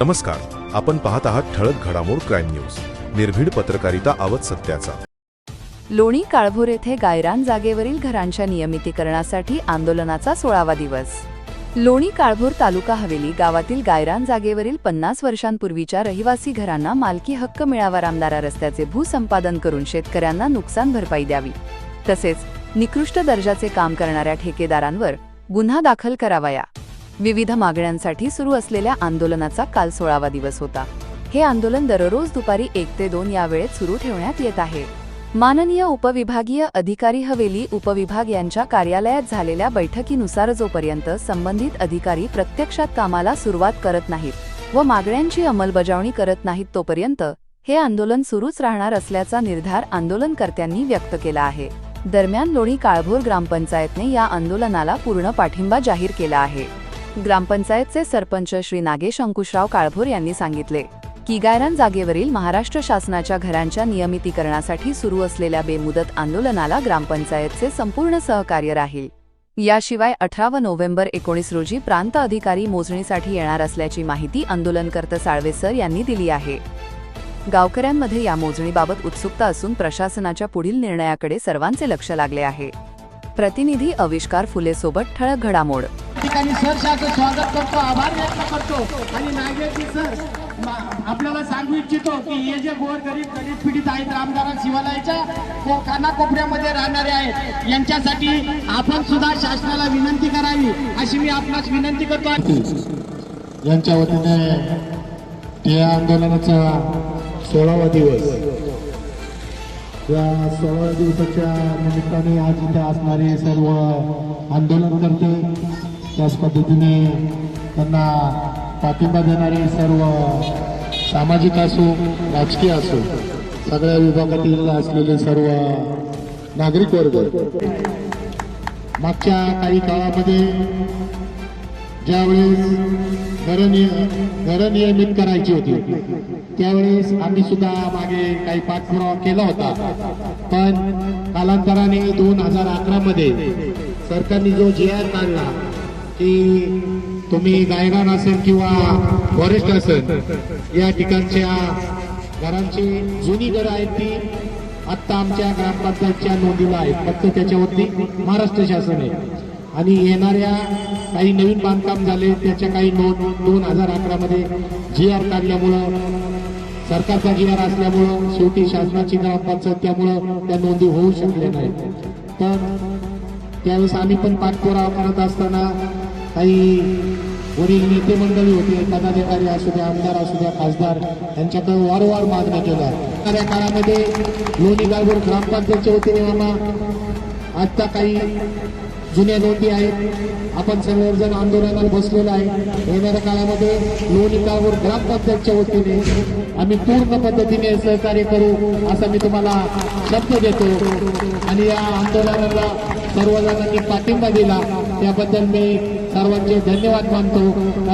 नमस्कार आपण पाहत आहात ठळक घडामोड क्राईम न्यूज. निर्भीड पत्रकारिता आवत सत्याचा. लोणी काळभोर येथे गायरान जागेवरील घरांच्या नियमितीकरणासाठी आंदोलनाचा सोळावा दिवस. लोणी काळभोर तालुका हवेली गावातील गायरान जागेवरील पन्नास वर्षांपूर्वीच्या रहिवासी घरांना मालकी हक्क मिळावा रामदारा रस्त्याचे भूसंपादन करून शेतकऱ्यांना नुकसान भरपाई द्यावी. तसेच निकृष्ट दर्जाचे काम करणाऱ्या ठेकेदारांवर गुन्हा दाखल करावाया. विविध मागण्यांसाठी सुरू असलेल्या आंदोलनाचा काल सोळावा दिवस होता. हे आंदोलन दररोज दुपारी एक ते दोन या वेळेत सुरू ठेवण्यात येत आहे. माननीय उपविभागीय अधिकारी हवेली उपविभाग यांच्या कार्यालयात झालेल्या बैठकीनुसार जोपर्यंत संबंधित अधिकारी प्रत्यक्षात कामाला सुरुवात करत नाहीत व मागण्यांची अंमलबजावणी करत नाहीत तोपर्यंत हे आंदोलन सुरूच राहणार असल्याचा निर्धार आंदोलनकर्त्यांनी व्यक्त केला आहे. दरम्यान लोणी काळभोर ग्रामपंचायतने या आंदोलनाला पूर्ण पाठिंबा जाहीर केला आहे. ग्रामपंचायतचे सरपंच श्री नागेश अंकुशराव काळभोर यांनी सांगितले की गायरान जागेवरील महाराष्ट्र शासनाच्या घरांच्या नियमितीकरणासाठी सुरू असलेल्या बेमुदत आंदोलनाला ग्रामपंचायतचे संपूर्ण सहकार्य राहील. याशिवाय अठरा व नोव्हेंबर एकोणीस रोजी प्रांत अधिकारी मोजणीसाठी येणार असल्याची माहिती आंदोलनकर्त साळवे सर यांनी दिली आहे. गावकऱ्यांमध्ये या मोजणीबाबत उत्सुकता असून प्रशासनाच्या पुढील निर्णयाकडे सर्वांचे लक्ष लागले आहे. प्रतिनिधी अविष्कार फुले सोबत ठळक घडामोड ठिकाणी सर शाचं स्वागत करतो. आभार व्यक्त करतो. आणि नागेशजी सर आपल्याला सांगू इच्छितो की हे जे गोर गरीब गरीब पीडित आहेत रामदारा शिवालयाच्या कानाकोपऱ्यामध्ये राहणारे आहेत यांच्यासाठी आपण सुद्धा शासनाला विनंती करावी अशी मी आपणास विनंती करतो. यांच्या वतीने या आंदोलनाचा सोळावा दिवस. या सोळाव्या दिवसाच्या निमित्ताने आज इथे असणारे सर्व आंदोलनकर्ते त्याच पद्धतीने त्यांना पाठिंबा देणारे सर्व सामाजिक असो राजकीय असो सगळ्या विभागातील असलेले सर्व नागरिक वर्ग मागच्या काही काळामध्ये ज्यावेळेस घरनिय निय- नियमित करायची होती त्यावेळेस आम्ही सुद्धा मागे काही पाठपुरावा केला होता. पण कालांतराने दोन हजार अकरामध्ये सरकारने जो जे आर काढला की तुम्ही गायरान असेल किंवा फॉरेस्ट असेल या ठिकाणच्या घरांची जुनी घरं आहेत ती आत्ता आमच्या ग्रामपंचायतच्या नोंदीला आहेत. फक्त त्याच्यावरती महाराष्ट्र शासन आहे. आणि येणाऱ्या काही नवीन बांधकाम झाले त्याच्या काही नोंद दोन हजार अकरामध्ये जी आर काढल्यामुळं सरकारचा जी आर असल्यामुळं शेवटी शासनाची ग्रामपंचायत त्यामुळं त्या नोंदी होऊ शकल्या नाहीत. तर त्यावेळेस आम्ही पण पाठपुरावा करत असताना काही वरील नेते मंडळी होते पदाधिकारी असू द्या आमदार असू द्या खासदार यांच्याकडे वारंवार मागण्या केल्या. येणाऱ्या काळामध्ये लोणी गालबोर ग्रामपंचायतच्या वतीने आम्हा आत्ता काही जुन्या नोंदी आहेत. आपण सर्वजण आंदोलनाला बसलेलो आहे. येणाऱ्या काळामध्ये लोणी काळभोर ग्रामपंचायतच्या वतीने आम्ही पूर्ण पद्धतीने सहकार्य करू असा मी तुम्हाला शब्द देतो. आणि या आंदोलनाला सर्वजणांनी पाठिंबा दिला. त्याबद्दल मी सर्वांचे धन्यवाद मानतो.